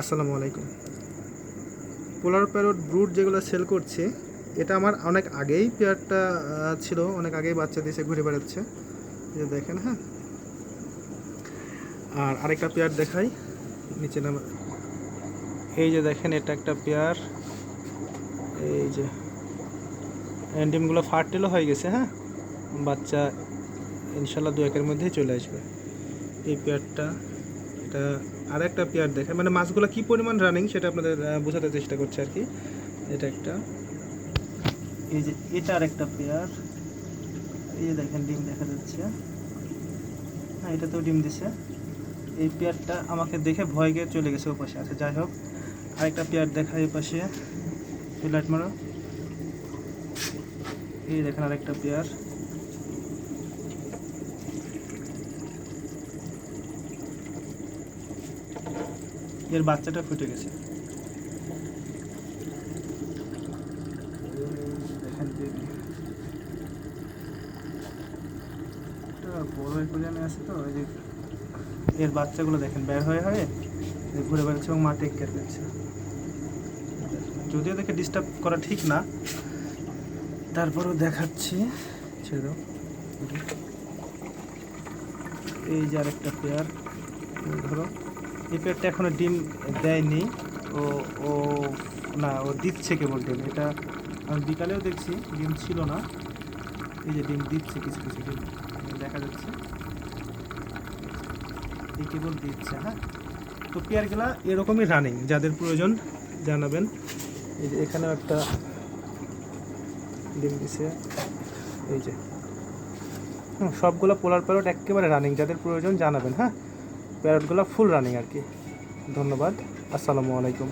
আসসালামু আলাইকুম। Polar parrot ব্রুট যেগুলো সেল করছে, এটা আমার অনেক আগেই পেয়ারটা ছিল, অনেক আগেই বাচ্চা দিয়েছে, ঘুরে বেড়াচ্ছে। যে দেখেন হ্যাঁ। আর আরেকটা পেয়ার দেখাই, নিচে নাম। এই যে দেখেন, এটা একটা পেয়ার। এই যে ডিমগুলো ফার্টেলও হয়ে গেছে হ্যাঁ। বাচ্চা ইনশাল্লাহ দু একের মধ্যেই চলে আসবে। এই পেয়ারটা এটা আর একটা পেয়ার দেখে মানে মাছগুলো কি পরিমাণ রানিং সেটা আপনাদের বোঝাতে চেষ্টা করছে আর কি। এটা একটা। এই যে এটা আর একটা পেয়ার। এই যে দেখেন, ডিম দেখা যাচ্ছে। হ্যাঁ এটাতেও ডিম দিছে। এই পেয়ারটা আমাকে দেখে ভয় গিয়ে চলে গেছে ও পাশে আচ্ছা যাই হোক, আরেকটা পেয়ার দেখা এই পাশে লাইট মারো। এই দেখেন আরেকটা পেয়ার। এর বাচ্চাটা ফুটে গেছে। বড় আছে তো, ওই যে এর বাচ্চাগুলো দেখেন, বের হয়ে হয়ে ঘুরে বেড়াচ্ছে এবং মা টেক কেয়ার যদিও দেখে ডিস্টার্ব করা ঠিক না, তারপরেও দেখাচ্ছি। ছেড়ে এই যে আরেকটা পেয়ার ধরো। এই পেয়ারটা এখনও ডিম দেয়নি। ও ও, না, ও দিচ্ছে কেবল ডিম। এটা আমি বিকালেও দেখছি, ডিম ছিল না। এই যে ডিম দিচ্ছে কিছু কিছু ডিম। দেখা যাচ্ছে। এই কেবল দিচ্ছে হ্যাঁ। তো পেয়ারগুলা এরকমই রানিং যাদের প্রয়োজন জানাবেন। এই যে এখানেও একটা ডিম দিছে। এই যে। সবগুলো পোলার প্যারট একেবারে রানিং যাদের প্রয়োজন জানাবেন হ্যাঁ। প্যারটগুলো ফুল রানিং আর কি। ধন্যবাদ। আসসালামু আলাইকুম।